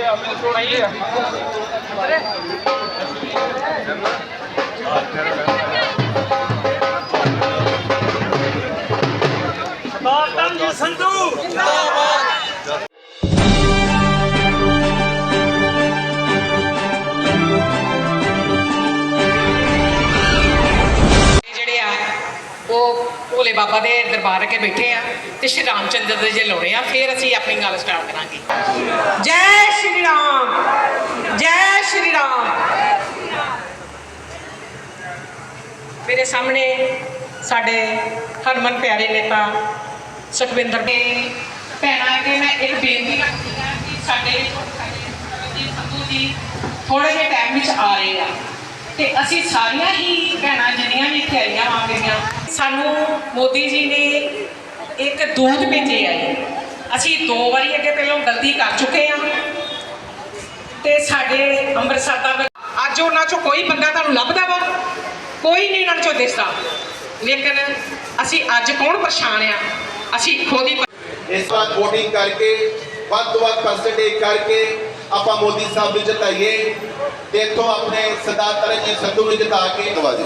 Thank here. ਭੋਲੇ ਬਾਬਾ ਦੇ ਦਰਬਾਰ ਅੱਗੇ ਬੈਠੇ ਆ ਤੇ ਸ਼੍ਰੀ ਰਾਮਚੰਦਰ ਦੇ ਜੇ ਲਾਉਣੇ ਆ, ਫਿਰ ਅਸੀਂ ਆਪਣੀ ਗੱਲ ਸਟਾਰਟ ਕਰਾਂਗੇ। ਜੈ ਸ਼੍ਰੀ ਰਾਮ, ਜੈ ਸ਼੍ਰੀ ਰਾਮ। ਮੇਰੇ ਸਾਹਮਣੇ ਸਾਡੇ ਹਰਮਨ ਪਿਆਰੇ ਨੇਤਾ ਸੁਖਵਿੰਦਰ ਦੇ ਭੈਣਾਂ ਅੱਗੇ ਮੈਂ ਇੱਕ ਬੇਨਤੀ ਕਰਦੀ ਹਾਂ ਕਿ ਸਾਡੇ ਸੰਧੂ ਜੀ ਥੋੜੇ ਜਿਹੇ ਟਾਈਮ ਵਿੱਚ ਆ ਰਹੇ ਆ। ਤੇ ਅਸੀਂ ਸਾਰੀਆਂ ਹੀ ਭੈਣਾਂ ਜਿੰਨੀਆਂ ਵੀ ਇੱਥੇ ਆਈਆਂ ਆ ਗਈਆਂ ਸਾਨੂੰ ਮੋਦੀ ਜੀ ਨੇ ਇੱਕ ਦੂਤ ਭੇਜੇ ਆ ਅਸੀਂ ਦੋ ਵਾਰੀ ਅੱਗੇ ਪਹਿਲਾਂ ਗਲਤੀ ਕਰ ਚੁੱਕੇ ਆ ਤੇ ਸਾਡੇ ਅੰਮ੍ਰਿਤਸਰ ਦਾ ਅੱਜ ਉਹਨਾਂ ਚੋਂ ਕੋਈ ਬੰਦਾ ਤੁਹਾਨੂੰ ਲੱਭਦਾ ਵਾ? ਕੋਈ ਨਹੀਂ ਉਹਨਾਂ ਚੋਂ ਦਿਸਦਾ। ਲੇਕਿਨ ਅਸੀਂ ਅੱਜ ਕੌਣ ਪਰੇਸ਼ਾਨ ਆ? ਅਸੀਂ ਖੁਦ ਹੀ ਇਸ ਵਾਰ VOTING ਕਰਕੇ, ਵੱਧ ਤੋਂ ਵੱਧ ਪਰਸੈਂਟੇਜ ਕਰਕੇ ਆਪਾਂ ਮੋਦੀ ਸਾਹਿਬ ਨੂੰ ਜਿਤਾਈਏ ਤੇ ਇੱਥੋਂ ਆਪਣੇ ਸਰਦਾਰ ਤਰਨਜੀਤ ਸੰਧੂ ਨੂੰ ਜਿਤਾ ਕੇ ਧੰਨਵਾਦ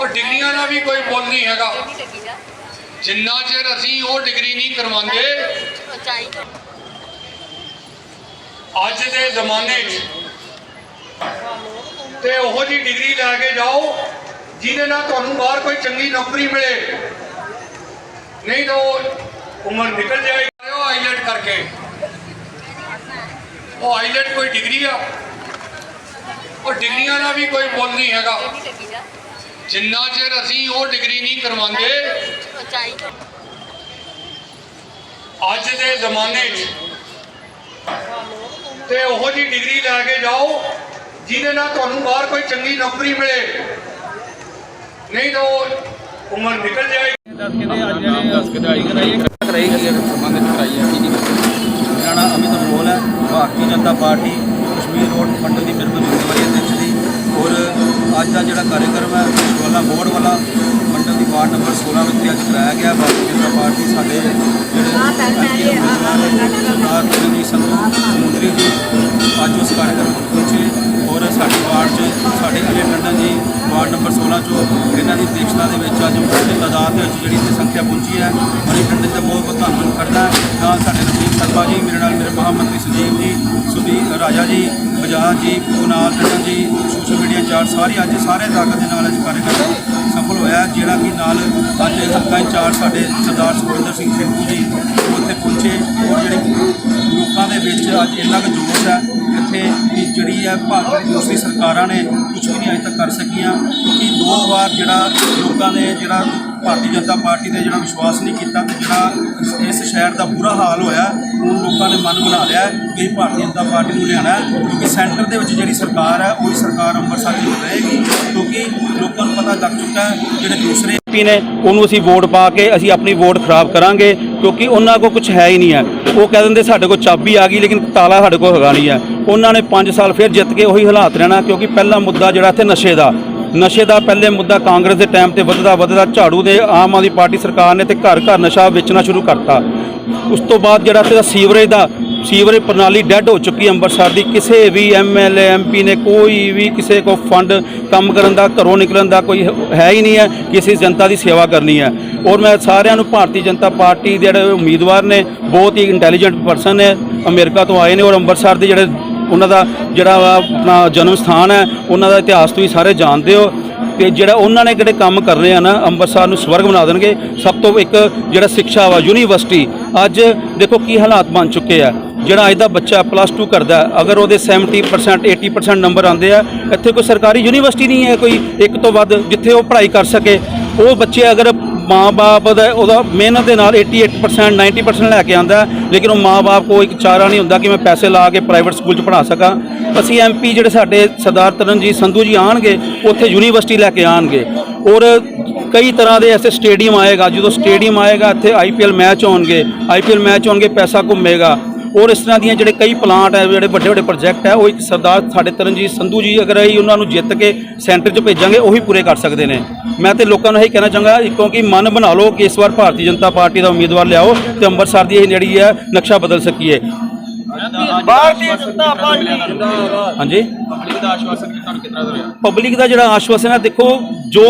ਉਹ ਡਿਗਰੀਆਂ ਦਾ ਵੀ ਕੋਈ ਮੁੱਲ ਨਹੀਂ ਹੈਗਾ। ਜਿੰਨਾ ਚਿਰ ਅਸੀਂ ਉਹ ਡਿਗਰੀ ਨਹੀਂ ਕਰਵਾਉਂਦੇ ਅੱਜ ਦੇ ਜ਼ਮਾਨੇ 'ਚ ਤੇ ਉਹੋ ਜੀ ਡਿਗਰੀ ਲੈ ਕੇ ਜਾਓ ਜਿਹਦੇ ਨਾਲ ਤੁਹਾਨੂੰ ਬਾਹਰ ਕੋਈ ਚੰਗੀ ਨੌਕਰੀ ਮਿਲੇ। ਨਹੀਂ ਤਾਂ ਉਮਰ ਨਿਕਲ ਜਾਏਗੀ। ਉਹ ਆਈਲੈਟ ਕਰਕੇ। ਉਹ ਆਈਲੈਟ ਕੋਈ ਡਿਗਰੀ ਆ। ਉਹ ਡਿਗਰੀਆਂ ਦਾ ਵੀ ਕੋਈ ਮੁੱਲ ਨਹੀਂ ਹੈਗਾ। ਜਿੰਨਾ ਚਿਰ ਅਸੀਂ ਉਹ ਡਿਗਰੀ ਨਹੀਂ ਕਰਵਾਉਂਦੇ, ਅੱਜ ਦੇ ਜ਼ਮਾਨੇ 'ਚ ਤੇ ਉਹੋ ਜੀ ਡਿਗਰੀ ਲੈ ਕੇ ਜਾਓ, ਜਿਹਦੇ ਨਾਲ ਤੁਹਾਨੂੰ ਬਾਹਰ ਕੋਈ ਚੰਗੀ ਨੌਕਰੀ ਮਿਲੇ। ਨਹੀਂ ਤਾਂ ਉਹ ਉਮਰ ਨਿਕਲ ਜਾਏਗੀ। ਦੱਸ ਕੇ ਅੱਜ ਜਿਹੜੇ ਦੱਸ ਕੇ ਆਈ ਕਰਾਈ ਦੀ ਦੇਖਸ਼ਨਾ ਦੇ ਵਿੱਚ ਅੱਜ ਵੱਡੀ ਤਾਦਾਦ ਦੇ ਵਿੱਚ ਜਿਹੜੀ ਇੱਥੇ ਸੰਖਿਆ ਪਹੁੰਚੀ ਹੈ ਅਜੇ ਟੰਡਨ ਦਾ ਬਹੁਤ ਬਹੁਤ ਧੰਨਵਾਦ ਕਰਦਾ ਨਾਲ ਸਾਡੇ ਨਵਦੀਪ ਸਰਪਾ ਜੀ, ਮੇਰੇ ਨਾਲ ਮੇਰੇ ਮਹਾਮੰਤਰੀ ਸੰਜੀਵ ਜੀ ਸੁਦੀਪ ਰਾਜਾ ਜੀ, ਬਜਾਜ ਜੀ ਕੁਨਾਲ ਟੰਡਨ ਜੀ ਸੋਸ਼ਲ ਮੀਡੀਆ ਇੰਚਾਰਜ ਸਾਰੇ ਅੱਜ ਸਾਰੇ ਤਾਕਤ ਦੇ ਨਾਲ ਅੱਜ ਕਾਰਜਕ੍ਰਮ ਸਫਲ ਹੋਇਆ ਜਿਹੜਾ ਕਿ ਨਾਲ ਅੱਜ ਹਲਕਾ ਇੰਚਾਰਜ ਸਾਡੇ ਸਰਦਾਰ ਸੁਖਵਿੰਦਰ ਸਿੰਘ ਖੇਪੂ ਜੀ ਉੱਥੇ ਪਹੁੰਚੇ ਔਰ ਜਿਹੜੇ ਇੰਨਾ ਕੁ ਜੋਸ਼ ਹੈ, ਇੱਥੇ ਵੀ ਜਿਹੜੀ ਹੈ ਭਾਰਤ ਦੀ ਦੂਸਰੀ ਸਰਕਾਰਾਂ ਨੇ ਕੁਝ ਵੀ ਨਹੀਂ ਅਜੇ ਤੱਕ ਕਰ ਸਕੀਆਂ, ਕਿਉਂਕਿ ਦੋ ਵਾਰ ਜਿਹੜਾ ਲੋਕਾਂ ਨੇ ਜਿਹੜਾ ਭਾਰਤੀ ਜਨਤਾ ਪਾਰਟੀ ਤੇ ਜਿਹੜਾ ਵਿਸ਼ਵਾਸ ਨਹੀਂ ਕੀਤਾ ਤੇ ਜਿਹੜਾ ਇਸ- ਸ਼ਹਿਰ ਦਾ ਬੁਰਾ ਹਾਲ ਹੋਇਆ ਹੁਣ ਲੋਕਾਂ ਨੇ ਮਨ ਬਣਾ ਲਿਆ ਕਿ ਭਾਰਤੀ ਜਨਤਾ ਪਾਰਟੀ ਨੂੰ ਲਿਆਣਾ ਕਿਉਂਕਿ ਸੈਂਟਰ ਦੇ ਵਿੱਚ ਜਿਹੜੀ ਸਰਕਾਰ ਹੈ, ਉਹੀ ਸਰਕਾਰ ਅੰਮ੍ਰਿਤਸਰ ਦੀ ਰਹੇਗੀ, ਕਿਉਂਕਿ ਲੋਕਾਂ ਨੂੰ ਪਤਾ ਲੱਗ ਚੁੱਕਾ ਹੈ ਜਿਹੜੇ ਦੂਸਰੇ ਐਮਪੀ ਨੇ, ਉਹਨੂੰ ਅਸੀਂ ਵੋਟ ਪਾ ਕੇ ਅਸੀਂ ਆਪਣੀ ਵੋਟ ਖਰਾਬ ਕਰਾਂਗੇ, ਕਿਉਂਕਿ ਉਹਨਾਂ ਕੋਲ ਕੁਝ ਹੈ ਹੀ ਨਹੀਂ ਹੈ। ਉਹ ਕਹਿ ਦਿੰਦੇ ਸਾਡੇ ਕੋਲ ਚਾਬੀ ਆ ਗਈ, ਲੇਕਿਨ ਤਾਲਾ ਸਾਡੇ ਕੋਲ ਹੈਗਾ ਨਹੀਂ ਹੈ। ਉਹਨਾਂ ਨੇ 5 ਸਾਲ ਫਿਰ ਜਿੱਤ ਕੇ ਉਹੀ ਹਾਲਾਤ ਰਹਿਣਾ, ਕਿਉਂਕਿ ਪਹਿਲਾ ਮੁੱਦਾ ਜਿਹੜਾ ਇੱਥੇ ਨਸ਼ੇ ਦਾ ਨਸ਼ੇ ਦਾ ਪਹਿਲੇ ਮੁੱਦਾ ਕਾਂਗਰਸ ਦੇ ਟਾਈਮ ਤੇ ਵੱਧਦਾ ਵੱਧਦਾ ਝਾੜੂ ਦੇ ਆਮ ਆਦਮੀ ਪਾਰਟੀ ਸਰਕਾਰ ਨੇ ਤੇ ਘਰ ਘਰ ਨਸ਼ਾ ਵੇਚਣਾ ਸ਼ੁਰੂ ਕਰਤਾ। ਉਸ ਤੋਂ ਬਾਅਦ ਜਿਹੜਾ ਇੱਥੇ ਸੀਵਰੇਜ ਦਾ ਸੀਵਰੇਜ ਪ੍ਰਣਾਲੀ ਡੈੱਡ ਹੋ ਚੁੱਕੀ ਅੰਮ੍ਰਿਤਸਰ ਦੀ। ਕਿਸੇ ਵੀ ਐਮਐਲਏ ਐਮਪੀ ਨੇ ਕੋਈ ਵੀ ਕਿਸੇ ਕੋ ਫੰਡ ਕੰਮ ਕਰਨ ਦਾ, ਘਰੋਂ ਨਿਕਲਣ ਦਾ ਕੋਈ ਹੈ ਹੀ ਨਹੀਂ ਹੈ ਕਿਸੇ ਜਨਤਾ ਦੀ ਸੇਵਾ ਕਰਨੀ ਹੈ। ਔਰ ਮੈਂ ਸਾਰਿਆਂ ਨੂੰ ਭਾਰਤੀ ਜਨਤਾ ਪਾਰਟੀ ਦੇ ਜਿਹੜੇ ਉਮੀਦਵਾਰ ਨੇ, ਬਹੁਤ ਹੀ ਇੰਟੈਲੀਜੈਂਟ ਪਰਸਨ ਨੇ, ਅਮਰੀਕਾ ਤੋਂ ਆਏ ਨੇ ਔਰ ਅੰਮ੍ਰਿਤਸਰ ਦੇ ਜਿਹੜੇ ਉਹਨਾਂ ਦਾ ਜਿਹੜਾ ਵਾ ਆਪਣਾ ਜਨਮ ਸਥਾਨ ਹੈ, ਉਹਨਾਂ ਦਾ ਇਤਿਹਾਸ ਤੁਸੀਂ ਸਾਰੇ ਜਾਣਦੇ ਹੋ ਤੇ ਜਿਹੜਾ ਉਹਨਾਂ ਨੇ ਕਿਹੜੇ ਕੰਮ ਕਰਨੇ ਆ ਨਾ, ਅੰਮ੍ਰਿਤਸਰ ਨੂੰ ਸਵਰਗ ਬਣਾ ਦੇਣਗੇ। ਸਭ ਤੋਂ ਇੱਕ ਜਿਹੜਾ ਸਿੱਖਿਆ ਵਾ, ਯੂਨੀਵਰਸਿਟੀ, ਅੱਜ ਦੇਖੋ ਕੀ ਹਾਲਾਤ ਬਣ ਚੁੱਕੇ ਆ। ਜਿਹੜਾ ਅੱਜ ਦਾ ਬੱਚਾ ਪਲੱਸ 2 ਕਰਦਾ, ਅਗਰ ਉਹਦੇ 70% 80% ਨੰਬਰ ਆਉਂਦੇ ਆ, ਇੱਥੇ ਕੋਈ ਸਰਕਾਰੀ ਯੂਨੀਵਰਸਿਟੀ ਨਹੀਂ ਹੈ ਕੋਈ, ਇੱਕ ਤੋਂ ਵੱਧ ਜਿੱਥੇ ਉਹ ਪੜ੍ਹਾਈ ਕਰ ਸਕੇ। ਉਹ ਬੱਚੇ ਅਗਰ ਮਾਂ-ਬਾਪ ਦਾ ਉਹਦਾ ਮਿਹਨਤ ਦੇ ਨਾਲ 88% 90% ਲੈ ਕੇ ਆਂਦਾ ਲੇਕਿਨ ਉਹ ਮਾਂ-ਬਾਪ ਕੋ ਇੱਕ ਚਾਰਾ ਨਹੀਂ ਹੁੰਦਾ ਕਿ ਮੈਂ ਪੈਸੇ ਲਾ ਕੇ ਪ੍ਰਾਈਵੇਟ ਸਕੂਲ 'ਚ ਪੜ੍ਹਾ ਸਕਾਂ। ਅਸੀਂ ਐਮਪੀ ਜਿਹੜੇ ਸਾਡੇ ਸਰਦਾਰ ਤਰਨਜੀਤ ਸੰਧੂ ਜੀ ਆਣਗੇ ਉੱਥੇ ਯੂਨੀਵਰਸਿਟੀ ਲੈ ਕੇ ਆਣਗੇ ਔਰ ਕਈ ਤਰ੍ਹਾਂ ਦੇ ਐਸੇ ਸਟੇਡੀਅਮ ਆਏਗਾ, ਜਦੋਂ ਸਟੇਡੀਅਮ ਆਏਗਾ, ਇੱਥੇ ਆਈਪੀਐਲ ਮੈਚ ਹੋਣਗੇ। ਆਈਪੀਐਲ ਮੈਚ ਹੋਣਗੇ, ਪੈਸਾ ਘੁੰਮੇਗਾ। ਔਰ ਇਸ ਤਰ੍ਹਾਂ ਦੀਆਂ ਜਿਹੜੇ ਕਈ ਪਲਾਂਟ ਹੈ ਜਿਹੜੇ ਵੱਡੇ ਵੱਡੇ ਪ੍ਰੋਜੈਕਟ ਹੈ ਉਹ ਇੱਕ ਸਰਦਾਰ ਸਾਡੇ ਤਰਨਜੀਤ ਸੰਧੂ ਜੀ ਅਗਰ ਅਸੀਂ ਉਹਨਾਂ ਨੂੰ ਜਿੱਤ ਕੇ ਸੈਂਟਰ 'ਚ ਭੇਜਾਂਗੇ ਉਹੀ ਪੂਰੇ ਕਰ ਸਕਦੇ ਨੇ। ਮੈਂ ਤੇ ਲੋਕਾਂ ਨੂੰ ਇਹ ਕਹਿਣਾ ਚਾਹਾਂਗਾ ਕਿਉਂਕਿ ਮਨ ਬਣਾ ਲਓ ਕਿ ਇਸ ਵਾਰ ਭਾਰਤੀ ਜਨਤਾ ਪਾਰਟੀ ਦਾ ਉਮੀਦਵਾਰ ਲਿਆਓ ਤੇ ਅੰਮ੍ਰਿਤਸਰ ਦੀ ਇਹ ਜਿਹੜੀ ਹੈ ਨਕਸ਼ਾ ਬਦਲ ਸਕੀਏ। ਭਾਰਤੀ ਜਨਤਾ ਪਾਰਟੀ ਹਾਂਜੀ? ਪਬਲਿਕ ਦਾ ਆਸ਼ਵਾਸਨ ਤੁਹਾਨੂੰ ਕਿੰਨਾ ਰਿਹਾ ਪਬਲਿਕ ਦਾ ਜਿਹੜਾ ਆਸ਼ਵਾਸਨ ਹੈ ਦੇਖੋ ਜੋ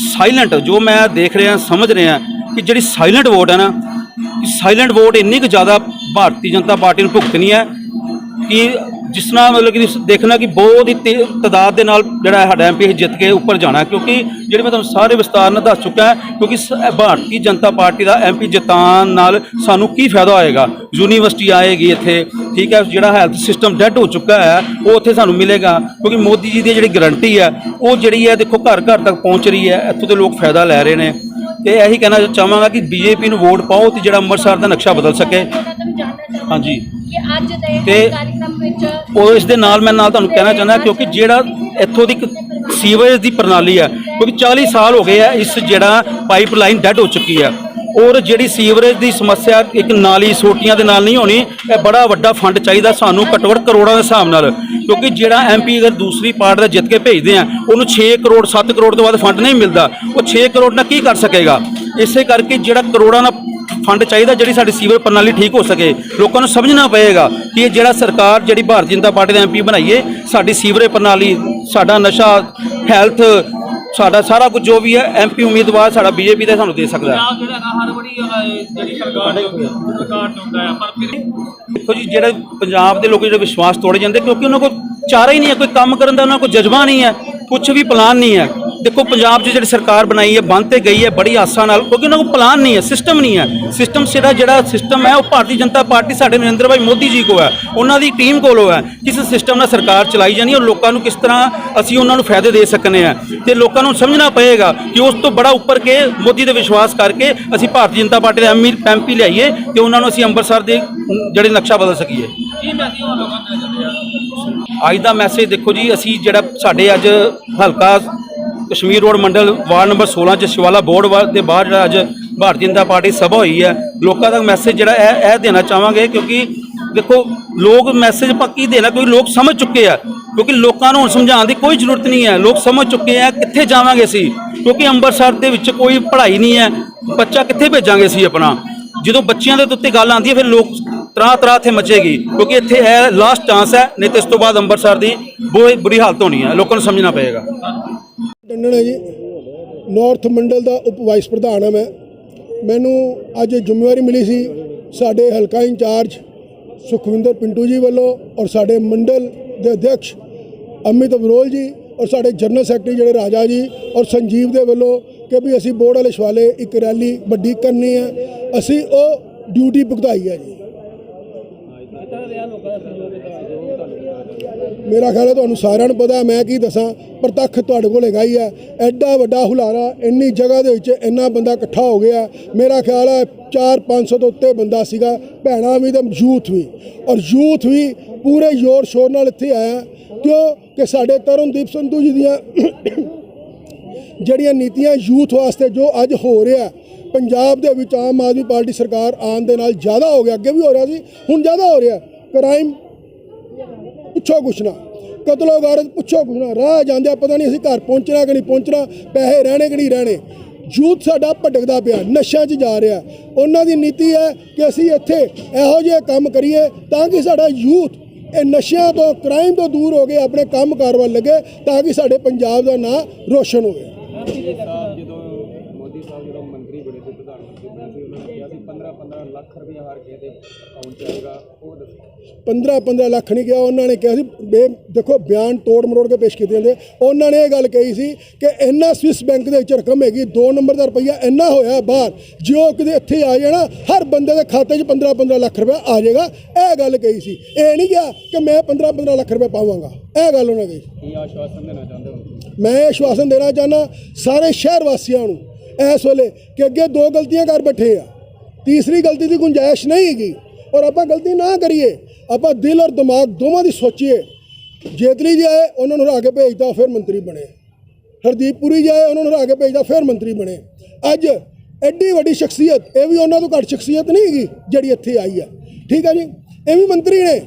ਸਾਇਲੈਂਟ ਜੋ ਮੈਂ ਦੇਖ ਰਿਹਾ ਸਮਝ ਰਿਹਾ ਕਿ ਜਿਹੜੀ ਸਾਇਲੈਂਟ ਵੋਟ ਹੈ ਨਾ ਸਾਇਲੈਂਟ ਵੋਟ ਇੰਨੀ ਕੁ ਜ਼ਿਆਦਾ ਭਾਰਤੀ ਜਨਤਾ ਪਾਰਟੀ ਨੂੰ ਭੁਗਤਣੀ ਹੈ ਕਿ ਜਿਸ ਨਾਲ ਮਤਲਬ ਕਿ ਤੁਸੀਂ ਦੇਖਣਾ ਕਿ ਬਹੁਤ ਹੀ ਤੇ- ਤਾਦਾਦ ਦੇ ਨਾਲ ਜਿਹੜਾ ਸਾਡਾ ਐਮਪੀ ਜਿੱਤ ਕੇ ਉੱਪਰ ਜਾਣਾ ਕਿਉਂਕਿ ਜਿਹੜੇ ਮੈਂ ਤੁਹਾਨੂੰ ਸਾਰੇ ਵਿਸਤਾਰ ਨਾਲ ਦੱਸ ਚੁੱਕਾ ਕਿਉਂਕਿ ਸ- ਭਾਰਤੀ ਜਨਤਾ ਪਾਰਟੀ ਦਾ ਐਮਪੀ ਜਿਤਾਉਣ ਨਾਲ ਸਾਨੂੰ ਕੀ ਫਾਇਦਾ ਹੋਏਗਾ? ਯੂਨੀਵਰਸਿਟੀ ਆਏਗੀ ਇੱਥੇ, ਠੀਕ ਹੈ? ਜਿਹੜਾ ਹੈਲਥ ਸਿਸਟਮ ਡੈਡ ਹੋ ਚੁੱਕਾ ਹੈ, ਉਹ ਉੱਥੇ ਸਾਨੂੰ ਮਿਲੇਗਾ। ਕਿਉਂਕਿ ਮੋਦੀ ਜੀ ਦੀ ਜਿਹੜੀ ਗਰੰਟੀ ਹੈ, ਉਹ ਜਿਹੜੀ ਹੈ, ਦੇਖੋ ਘਰ ਘਰ ਤੱਕ ਪਹੁੰਚ ਰਹੀ ਹੈ, ਇੱਥੋਂ ਦੇ ਲੋਕ ਫਾਇਦਾ ਲੈ ਰਹੇ ਨੇ। ਤੇ ਇਹੀ ਕਹਿਣਾ ਚਾਹਾਂਗਾ ਕਿ ਬੀਜੇਪੀ ਨੂੰ ਵੋਟ ਪਾਓ ਤੇ ਜਿਹੜਾ ਅੰਮ੍ਰਿਤਸਰ ਦਾ ਨਕਸ਼ਾ ਬਦਲ ਸਕੇ। ਹਾਂਜੀ। ਕਿ ਅੱਜ ਦੇ ਤੇ ਕਾਰਜਕ੍ਰਮ ਵਿੱਚ ਉਹ ਇਸ ਦੇ ਨਾਲ ਮੈਂ ਨਾਲ ਤੁਹਾਨੂੰ ਕਹਿਣਾ ਚਾਹੁੰਦਾ ਕਿਉਂਕਿ ਜਿਹੜਾ ਇੱਥੋਂ ਦੀ ਇੱਕ ਸੀਵਰੇਜ ਦੀ ਪ੍ਰਣਾਲੀ ਹੈ ਕਿਉਂਕਿ 40 ਸਾਲ ਹੋ ਗਏ ਆ ਇਸ ਜਿਹੜਾ ਪਾਈਪਲਾਈਨ ਡੈਡ ਹੋ ਚੁੱਕੀ ਹੈ ਔਰ ਜਿਹੜੀ ਸੀਵਰੇਜ ਦੀ ਸਮੱਸਿਆ ਇੱਕ ਨਾਲੀ ਸੋਟੀਆਂ ਦੇ ਨਾਲ ਨਹੀਂ ਹੋਣੀ, ਇਹ ਬੜਾ ਵੱਡਾ ਫੰਡ ਚਾਹੀਦਾ ਸਾਨੂੰ ਘੱਟੋ ਘੱਟ ਕਰੋੜਾਂ ਦੇ ਹਿਸਾਬ ਨਾਲ। ਕਿਉਂਕਿ ਜਿਹੜਾ ਐਮਪੀ ਅਗਰ ਦੂਸਰੀ ਪਾਰਟ ਦਾ ਜਿੱਤ ਕੇ ਭੇਜਦੇ ਆ, ਉਹਨੂੰ 6 ਕਰੋੜ 7 ਕਰੋੜ ਤੋਂ ਬਾਅਦ ਫੰਡ ਨਹੀਂ ਮਿਲਦਾ। ਉਹ 6 ਕਰੋੜ ਨਾਲ ਕੀ ਕਰ ਸਕੇਗਾ? ਇਸੇ ਕਰਕੇ ਜਿਹੜਾ ਕਰੋੜਾਂ ਦਾ ਫੰਡ ਚਾਹੀਦਾ, ਜਿਹੜੀ ਸਾਡੀ ਸੀਵਰ ਪ੍ਰਣਾਲੀ ਠੀਕ ਹੋ ਸਕੇ, ਲੋਕਾਂ ਨੂੰ ਸਮਝਣਾ ਪਏਗਾ ਕਿ ਇਹ ਜਿਹੜਾ ਸਰਕਾਰ, ਜਿਹੜੀ ਭਾਰਤੀ ਜਨਤਾ ਪਾਰਟੀ ਦਾ ਐਮਪੀ ਬਣਾਈਏ ਸਾਡੀ ਸੀਵਰੇਜ ਪ੍ਰਣਾਲੀ, ਸਾਡਾ ਨਸ਼ਾ, ਹੈਲਥ ਸਾਡਾ ਸਾਰਾ ਕੁਝ ਜੋ ਵੀ ਹੈ ਐਮਪੀ ਉਮੀਦਵਾਰ ਸਾਡਾ ਬੀਜੇਪੀ ਦਾ ਸਾਨੂੰ ਦੇ ਸਕਦਾ ਹੈ। ਜਿਹੜਾ ਹੈਗਾ ਹਰ ਵਾਰੀ ਅਹ, ਜਿਹੜੀ ਸਰਕਾਰ ਸਰਕਾਰ ਚੁਣਦਾ ਹੈ ਪਰ ਫਿਰ ਦੇਖੋ ਜੀ ਜਿਹੜੇ ਪੰਜਾਬ ਦੇ ਲੋਕ ਜਿਹੜੇ ਵਿਸ਼ਵਾਸ ਤੋੜੇ ਜਾਂਦੇ ਕਿਉਂਕਿ ਉਹਨਾਂ ਕੋਲ ਚਾਰਾ ਹੀ ਨਹੀਂ ਹੈ ਕੋਈ ਕੰਮ ਕਰਨ ਦਾ ਉਹਨਾਂ ਕੋਲ ਜਜ਼ਬਾ ਨਹੀਂ ਹੈ ਕੁਝ ਵੀ ਪਲਾਨ ਨਹੀਂ ਹੈ। ਦੇਖੋ ਪੰਜਾਬ 'ਚ ਜਿਹੜੀ ਸਰਕਾਰ ਬਣਾਈ ਹੈ ਬੰਦ ਤੇ ਗਈ ਹੈ ਬੜੀ ਆਸਾਂ ਨਾਲ ਕਿਉਂਕਿ ਉਹਨਾਂ ਕੋਲ ਪਲਾਨ ਨਹੀਂ ਹੈ ਸਿਸਟਮ ਨਹੀਂ ਹੈ। ਸਿਸਟਮ ਸਿਰਾ ਜਿਹੜਾ ਸਿਸਟਮ ਹੈ ਉਹ ਭਾਰਤੀ ਜਨਤਾ ਪਾਰਟੀ ਸਾਡੇ ਨਰਿੰਦਰ ਭਾਈ ਮੋਦੀ ਜੀ ਕੋਲ ਹੈ। ਉਹਨਾਂ ਦੀ ਟੀਮ ਕੋਲੋਂ ਹੈ। ਕਿਸ ਸਿਸਟਮ ਨਾਲ ਸਰਕਾਰ ਚਲਾਈ ਜਾਣੀ ਔਰ ਲੋਕਾਂ ਨੂੰ ਕਿਸ ਤਰ੍ਹਾਂ ਅਸੀਂ ਉਹਨਾਂ ਨੂੰ ਫਾਇਦੇ ਦੇ ਸਕਨੇ ਆ ਤੇ ਲੋਕਾਂ ਨੂੰ ਸਮਝਣਾ ਪਏਗਾ ਕਿ ਉਸ ਤੋਂ ਬੜਾ ਉੱਪਰ ਕੇ ਮੋਦੀ ਤੇ ਵਿਸ਼ਵਾਸ ਕਰਕੇ ਅਸੀਂ ਭਾਰਤੀ ਜਨਤਾ ਪਾਰਟੀ ਦਾ ਐਮਪੀ ਲਿਆਈਏ ਤੇ ਉਹਨਾਂ ਨੂੰ ਅਸੀਂ ਅੰਮ੍ਰਿਤਸਰ ਦੇ ਜਿਹੜੇ ਨਕਸ਼ਾ ਬਦਲ ਸਕੀਏ। ਕੀ ਮੈਸੇਜ ਲੋਕਾਂ ਦੇ ਅੱਜ ਦਾ ਮੈਸੇਜ ਦੇਖੋ ਜੀ ਅਸੀਂ ਜਿਹੜਾ ਸਾਡੇ ਅੱਜ ਹਲਕਾ ਕਸ਼ਮੀਰ ਰੋਡ ਮੰਡਲ ਵਾਰਡ ਨੰਬਰ 16 ਚ ਸ਼ਿਵਾਲਾ ਬੋਰਡ ਵਾ- ਦੇ ਬਾਹਰ ਜਿਹੜਾ ਅੱਜ ਭਾਰਤੀ ਜਨਤਾ ਪਾਰਟੀ ਸਭਾ ਹੋਈ ਹੈ। ਲੋਕਾਂ ਦਾ ਮੈਸੇਜ ਜਿਹੜਾ ਇਹ ਇਹ ਦੇਣਾ ਚਾਹਾਂਗੇ ਕਿਉਂਕਿ ਦੇਖੋ, ਲੋਕ ਮੈਸੇਜ ਪੱਕੀ ਦੇਣਾ ਕਿਉਂਕਿ ਲੋਕ ਸਮਝ ਚੁੱਕੇ ਆ। ਕਿਉਂਕਿ ਲੋਕਾਂ ਨੂੰ ਹੁਣ ਸਮਝਾਉਣ ਦੀ ਕੋਈ ਜ਼ਰੂਰਤ ਨਹੀਂ ਹੈ। ਲੋਕ ਸਮਝ ਚੁੱਕੇ ਆ ਕਿੱਥੇ ਜਾਵਾਂਗੇ ਅਸੀਂ। ਕਿਉਂਕਿ ਅੰਮ੍ਰਿਤਸਰ ਦੇ ਵਿੱਚ ਕੋਈ ਪੜ੍ਹਾਈ ਨਹੀਂ ਹੈ। ਬੱਚਾ ਕਿੱਥੇ ਭੇਜਾਂਗੇ ਅਸੀਂ ਆਪਣਾ? ਜਦੋਂ ਬੱਚਿਆਂ ਦੇ ਉੱਤੇ ਗੱਲ ਆਉਂਦੀ ਹੈ, ਫਿਰ ਲੋਕ ਤਰਾ ਤਰਾ ਇੱਥੇ ਮਚੇਗੀ। ਕਿਉਂਕਿ ਇੱਥੇ ਇਹ ਲਾਸਟ ਚਾਂਸ ਹੈ, ਨਹੀਂ ਤੇ ਇਸ ਤੋਂ ਬਾਅਦ ਅੰਮ੍ਰਿਤਸਰ ਦੀ ਬਹੁਤ ਬੁਰੀ ਹਾਲਤ ਹੋਣੀ ਹੈ। ਲੋਕਾਂ ਨੂੰ ਸਮਝਣਾ ਪਏਗਾ। ਟੰਡਨ ਹੈ ਜੀ। ਨਾਰਥ ਮੰਡਲ ਦਾ ਉਪ ਵਾਈਸ ਪ੍ਰਧਾਨ ਹਾਂ ਮੈਂ। ਮੈਨੂੰ ਅੱਜ ਜ਼ਿੰਮੇਵਾਰੀ ਮਿਲੀ ਸੀ ਸਾਡੇ ਹਲਕਾ ਇੰਚਾਰਜ ਸੁਖਵਿੰਦਰ ਪਿੰਟੂ ਜੀ ਵੱਲੋਂ ਔਰ ਸਾਡੇ ਮੰਡਲ ਦੇ ਅਧਿਕਸ਼ ਅਮਿਤ ਅਬਰੋਲ ਜੀ ਔਰ ਸਾਡੇ ਜਨਰਲ ਸੈਕਟਰੀ ਜਿਹੜੇ ਰਾਜਾ ਜੀ ਔਰ ਸੰਜੀਵ ਦੇ ਵੱਲੋਂ ਕਿ ਵੀ ਅਸੀਂ ਬੋਰਡ ਵਾਲੇ ਸ਼ਵਾਲੇ ਇੱਕ ਰੈਲੀ ਵੱਡੀ ਕਰਨੀ ਹੈ। ਅਸੀਂ ਉਹ ਡਿਊਟੀ ਭੁਗਤਾਈ ਹੈ ਜੀ। ਮੇਰਾ ਖਿਆਲ ਹੈ ਤੁਹਾਨੂੰ ਸਾਰਿਆਂ ਨੂੰ ਪਤਾ ਮੈਂ ਕੀ ਦੱਸਾਂ, ਪ੍ਰਤੱਖ ਤੁਹਾਡੇ ਕੋਲ ਹੈਗਾ ਹੀ ਹੈ ਐਡਾ ਵੱਡਾ ਹੁਲਾਰਾ, ਇੰਨੀ ਜਗ੍ਹਾ ਦੇ ਵਿੱਚ ਇੰਨਾ ਬੰਦਾ ਇਕੱਠਾ ਹੋ ਗਿਆ। ਮੇਰਾ ਖਿਆਲ ਹੈ 4-500 ਤੋਂ ਉੱਤੇ ਬੰਦਾ ਸੀਗਾ, ਭੈਣਾਂ ਵੀ ਤੇ ਯੂਥ ਵੀ। ਔਰ ਯੂਥ ਵੀ ਪੂਰੇ ਜ਼ੋਰ ਸ਼ੋਰ ਨਾਲ ਇੱਥੇ ਆਇਆ। ਕਿਉਂ? ਕਿ ਸਾਡੇ ਤਰਨਦੀਪ ਸੰਧੂ ਜੀ ਦੀਆਂ ਜਿਹੜੀਆਂ ਨੀਤੀਆਂ ਯੂਥ ਵਾਸਤੇ ਜੋ ਅੱਜ ਹੋ ਰਿਹਾ, ਪੰਜਾਬ ਦੇ ਵਿੱਚ ਆਮ ਆਦਮੀ ਪਾਰਟੀ ਸਰਕਾਰ ਆਉਣ ਦੇ ਨਾਲ ਜ਼ਿਆਦਾ ਹੋ ਗਿਆ। ਅੱਗੇ ਵੀ ਹੋ ਰਿਹਾ ਸੀ, ਹੁਣ ਜ਼ਿਆਦਾ ਹੋ ਰਿਹਾ। ਕ੍ਰਾਈਮ ਪੁੱਛੋ ਕੁਛ ਨਾ। ਕਤਲੋ ਗਾਰਤ ਪੁੱਛੋ ਕੁਛ ਨਾ। ਰਾਹ ਜਾਂਦੇ ਪਤਾ ਨਹੀਂ ਅਸੀਂ ਘਰ ਪਹੁੰਚਣਾ ਕਿ ਨਹੀਂ ਪਹੁੰਚਣਾ, ਪੈਸੇ ਰਹਿਣੇ ਕਿ ਨਹੀਂ ਰਹਿਣੇ। ਯੂਥ ਸਾਡਾ ਭਟਕਦਾ ਪਿਆ, ਨਸ਼ਿਆਂ 'ਚ ਜਾ ਰਿਹਾ। ਉਹਨਾਂ ਦੀ ਨੀਤੀ ਹੈ ਕਿ ਅਸੀਂ ਇੱਥੇ ਇਹੋ ਜਿਹੇ ਕੰਮ ਕਰੀਏ ਤਾਂ ਕਿ ਸਾਡਾ ਯੂਥ ਇਹ ਨਸ਼ਿਆਂ ਤੋਂ ਕ੍ਰਾਈਮ ਤੋਂ ਦੂਰ ਹੋ ਕੇ ਆਪਣੇ ਕੰਮ ਕਾਰ ਵੱਲ ਲੱਗੇ ਤਾਂ ਕਿ ਸਾਡੇ ਪੰਜਾਬ ਦਾ ਨਾਂ ਰੋਸ਼ਨ ਹੋਵੇ। ਜਦੋਂ ਮੋਦੀ ਸਾਹਿਬ ਜਦੋਂ ਮੰਤਰੀ ਬਣੇ ਸੀ, ਪ੍ਰਧਾਨ ਮੰਤਰੀ ਬਣੇ ਸੀ, ਉਹਨਾਂ ਨੇ ਕਿਹਾ ਸੀ 15 15 ਲੱਖ ਰੁਪਏ ਹਰ ਕਿਸੇ ਦੇ ਅਕਾਊਂਟ 'ਚ ਆਏਗਾ। ਉਹ ਦੱਸੋ 15 15 ਲੱਖ ਨਹੀਂ ਕਿਹਾ ਉਹਨਾਂ ਨੇ ਕਿਹਾ ਸੀ ਬੇ ਦੇਖੋ ਬਿਆਨ ਤੋੜ ਮਰੋੜ ਕੇ ਪੇਸ਼ ਕੀਤੇ ਜਾਂਦੇ। ਉਹਨਾਂ ਨੇ ਇਹ ਗੱਲ ਕਹੀ ਸੀ ਕਿ ਇੰਨਾ ਸਵਿਸ ਬੈਂਕ ਦੇ ਵਿੱਚ ਰਕਮ ਹੈਗੀ 2 ਨੰਬਰ ਦਾ ਰੁਪਈਆ ਇੰਨਾ ਹੋਇਆ ਬਾਹਰ ਜੋ ਕਿਤੇ ਇੱਥੇ ਆ ਜਾਣਾ ਹਰ ਬੰਦੇ ਦੇ ਖਾਤੇ 'ਚ 15 15 ਲੱਖ ਰੁਪਏ ਆ ਜਾਏਗਾ। ਇਹ ਗੱਲ ਕਹੀ ਸੀ। ਇਹ ਨਹੀਂ ਕਿਹਾ ਕਿ ਮੈਂ 15 15 ਲੱਖ ਰੁਪਏ ਪਾਵਾਂਗਾ। ਇਹ ਗੱਲ ਉਹਨਾਂ ਕਹੀ ਕੀ ਆਸ਼ਵਾਸਨ ਦੇਣਾ ਚਾਹੁੰਦੇ ਹੋ? ਮੈਂ ਆਸ਼ਵਾਸਨ ਦੇਣਾ ਚਾਹੁੰਦਾ ਸਾਰੇ ਸ਼ਹਿਰ ਵਾਸੀਆਂ ਨੂੰ ਇਸ ਵੇਲੇ ਕਿ ਅੱਗੇ ਦੋ ਗਲਤੀਆਂ ਕਰ ਬੈਠੇ ਆ। ਤੀਸਰੀ ਗਲਤੀ ਦੀ ਗੁੰਜਾਇਸ਼ ਨਹੀਂ ਹੈਗੀ। ਔਰ ਆਪਾਂ ਗਲਤੀ ਨਾ ਕਰੀਏ, ਆਪਾਂ ਦਿਲ ਔਰ ਦਿਮਾਗ ਦੋਵਾਂ ਦੀ ਸੋਚੀਏ। ਜੇਤਲੀ ਜੀ ਆਏ, ਉਹਨਾਂ ਨੂੰ ਹਰਾ ਕੇ ਭੇਜਦਾ, ਫਿਰ ਮੰਤਰੀ ਬਣੇ। ਹਰਦੀਪ ਪੁਰੀ ਜੀ ਆਏ, ਉਹਨਾਂ ਨੂੰ ਹਰਾ ਕੇ ਭੇਜਦਾ, ਫਿਰ ਮੰਤਰੀ ਬਣੇ। ਅੱਜ ਐਡੀ ਵੱਡੀ ਸ਼ਖਸੀਅਤ, ਇਹ ਵੀ ਉਹਨਾਂ ਤੋਂ ਘੱਟ ਸ਼ਖਸੀਅਤ ਨਹੀਂ ਹੈਗੀ, ਜਿਹੜੀ ਇੱਥੇ ਆਈ ਆ। ਠੀਕ ਹੈ ਜੀ? ਇਹ ਵੀ ਮੰਤਰੀ ਨੇ।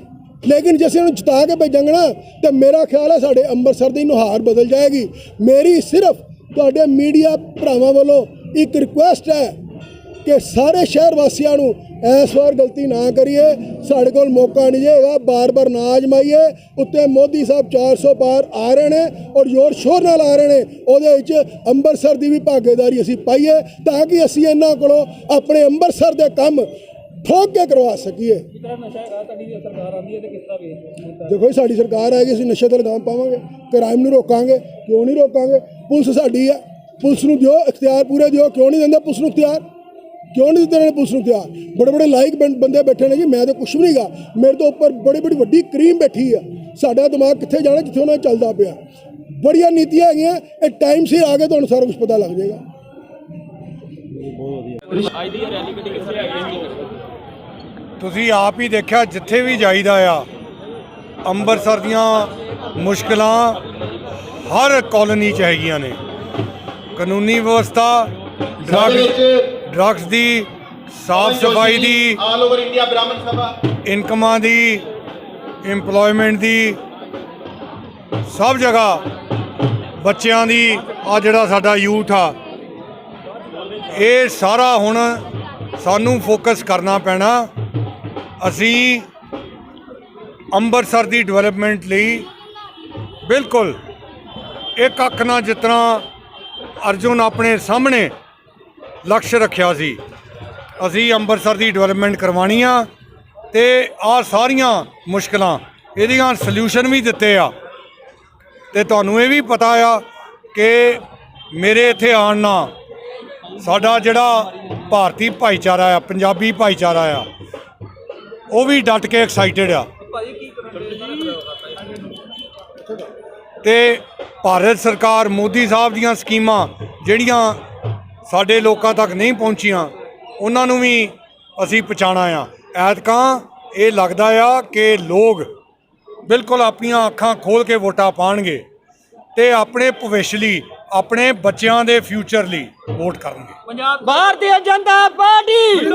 ਲੇਕਿਨ ਜੇ ਅਸੀਂ ਉਹਨੂੰ ਜਿਤਾ ਕੇ ਭੇਜਾਂਗੇ ਨਾ, ਤੇ ਮੇਰਾ ਖਿਆਲ ਹੈ ਸਾਡੇ ਅੰਮ੍ਰਿਤਸਰ ਦੀ ਨੁਹਾਰ ਬਦਲ ਜਾਏਗੀ। ਮੇਰੀ ਸਿਰਫ ਤੁਹਾਡੇ ਮੀਡੀਆ ਭਰਾਵਾਂ ਵੱਲੋਂ ਇੱਕ ਰਿਕੁਐਸਟ ਹੈ ਕਿ ਸਾਰੇ ਸ਼ਹਿਰ ਵਾਸੀਆਂ ਨੂੰ ਇਸ ਵਾਰ ਗਲਤੀ ਨਾ ਕਰੀਏ ਸਾਡੇ ਕੋਲ ਮੌਕਾ ਨਹੀਂ ਜਾਏਗਾ ਬਾਰ-ਬਾਰ ਨਾ ਆਜਮਾਈਏ ਉੱਤੇ ਮੋਦੀ ਸਾਹਿਬ 400 ਪਾਰ ਆ ਰਹੇ ਨੇ ਔਰ ਜ਼ੋਰ ਸ਼ੋਰ ਨਾਲ ਆ ਰਹੇ ਨੇ ਉਹਦੇ ਵਿੱਚ ਅੰਮ੍ਰਿਤਸਰ ਦੀ ਵੀ ਭਾਗੀਦਾਰੀ ਅਸੀਂ ਪਾਈਏ ਤਾਂ ਕਿ ਅਸੀਂ ਇਹਨਾਂ ਕੋਲੋਂ ਆਪਣੇ ਅੰਮ੍ਰਿਤਸਰ ਦੇ ਕੰਮ ਠੋਕ ਕੇ ਕਰਵਾ ਸਕੀਏ। ਦੇਖੋ ਜੀ ਸਾਡੀ ਸਰਕਾਰ ਆਏਗੀ ਅਸੀਂ ਨਸ਼ੇ ਤੇ ਲਗਾਮ ਪਾਵਾਂਗੇ ਕ੍ਰਾਈਮ ਨੂੰ ਰੋਕਾਂਗੇ ਕਿਉਂ ਨਹੀਂ ਰੋਕਾਂਗੇ? ਪੁਲਿਸ ਸਾਡੀ ਹੈ ਪੁਲਿਸ ਨੂੰ ਦਿਓ ਇਖਤਿਆਰ ਪੂਰੇ ਦਿਓ ਕਿਉਂ ਨਹੀਂ ਦਿੰਦੇ? ਪੁਲਿਸ ਨੂੰ ਇਖਤਿਆਰ। ਕਿਉਂ ਨਹੀਂ ਦਿੰਦੇ ਨੇ ਪੁਲਿਸ ਨੂੰ ਇਖਤਿਆਰ ਬੜੇ ਬੜੇ ਲਾਇਕ ਬੰਦੇ ਬੈਠੇ ਨੇ ਜੀ ਮੈਂ ਤਾਂ ਕੁਛ ਵੀ ਨਹੀਂਗਾ ਮੇਰੇ ਤੋਂ ਉੱਪਰ ਬੜੀ ਬੜੀ ਵੱਡੀ ਕਰੀਮ ਬੈਠੀ ਆ। ਸਾਡਾ ਦਿਮਾਗ ਕਿੱਥੇ ਜਾਣਾ ਜਿੱਥੇ ਉਹਨਾਂ ਚੱਲਦਾ ਪਿਆ। ਬੜੀਆਂ ਨੀਤੀਆਂ ਹੈਗੀਆਂ ਇਹ ਟਾਈਮ ਸਿਰ ਆ ਕੇ ਤੁਹਾਨੂੰ ਸਾਰਾ ਕੁਝ ਪਤਾ ਲੱਗ ਜਾਏਗਾ। ਤੁਸੀਂ ਆਪ ਹੀ ਦੇਖਿਆ ਜਿੱਥੇ ਵੀ ਜਾਈਦਾ ਆ ਅੰਮ੍ਰਿਤਸਰ ਦੀਆਂ ਮੁਸ਼ਕਲਾਂ ਹਰ ਕਾਲੋਨੀ 'ਚ ਹੈਗੀਆਂ ਨੇ। ਕਾਨੂੰਨੀ ਵਿਵਸਥਾ ਡਰੱਗ ਵਿੱਚ ਡਰੱਗਸ ਦੀ ਸਾਫ਼ ਸਫ਼ਾਈ ਦੀ ਆਲ ਓਵਰ ਇੰਡੀਆ ਬ੍ਰਾਹਮਣ ਸਭਾ। ਇਨਕਮਾਂ ਦੀ EMPLOYMENT ਦੀ ਸਭ ਜਗ੍ਹਾ ਬੱਚਿਆਂ ਦੀ ਆ ਜਿਹੜਾ ਸਾਡਾ ਯੂਥ ਆ ਇਹ ਸਾਰਾ ਹੁਣ ਸਾਨੂੰ ਫੋਕਸ ਕਰਨਾ ਪੈਣਾ। ਅਸੀਂ ਅੰਮ੍ਰਿਤਸਰ ਦੀ ਡਿਵੈਲਪਮੈਂਟ ਲਈ ਬਿਲਕੁਲ ਇੱਕ ਅੱਖ ਨਾਲ ਤਰ੍ਹਾਂ ਅਰਜੁਨ ਆਪਣੇ ਸਾਹਮਣੇ ਲਕਸ਼ ਰੱਖਿਆ ਸੀ। ਅਸੀਂ ਅੰਮ੍ਰਿਤਸਰ ਦੀ ਡਿਵੈਲਪਮੈਂਟ ਕਰਵਾਉਣੀ ਆ ਤੇ ਆ ਸਾਰੀਆਂ ਮੁਸ਼ਕਲਾਂ, ਇਹਦੀਆਂ ਸੋਲੂਸ਼ਨ ਵੀ ਦਿੱਤੇ ਆ। ਤੇ ਤੁਹਾਨੂੰ ਇਹ ਵੀ ਪਤਾ ਆ ਕਿ ਮੇਰੇ ਇੱਥੇ ਆਉਣ ਨਾਲ ਸਾਡਾ ਜਿਹੜਾ ਭਾਰਤੀ ਭਾਈਚਾਰਾ ਆ, ਪੰਜਾਬੀ ਭਾਈਚਾਰਾ ਆ, ਉਹ ਵੀ ਡਟ ਕੇ ਐਕਸਾਈਟਡ ਆ। ਤੇ ਭਾਰਤ ਸਰਕਾਰ ਮੋਦੀ ਸਾਹਿਬ ਦੀਆਂ ਸਕੀਮਾਂ, ਜਿਹੜੀਆਂ ਸਾਡੇ ਲੋਕਾਂ ਤੱਕ ਨਹੀਂ ਪਹੁੰਚੀਆਂ, ਉਹਨਾਂ ਨੂੰ ਵੀ ਅਸੀਂ ਪਹੁੰਚਾਉਣਾ ਆ। ਐਤਕਾਂ ਇਹ ਲੱਗਦਾ ਆ ਕਿ ਲੋਕ ਬਿਲਕੁਲ ਆਪਣੀਆਂ ਅੱਖਾਂ ਖੋਲ ਕੇ ਵੋਟਾਂ ਪਾਣਗੇ ਤੇ ਆਪਣੇ ਭਵਿੱਖ ਲਈ, ਆਪਣੇ ਬੱਚਿਆਂ ਦੇ ਫਿਊਚਰ ਲਈ ਵੋਟ ਕਰਨਗੇ। ਭਾਰਤੀ ਜਨਤਾ ਪਾਰਟੀ!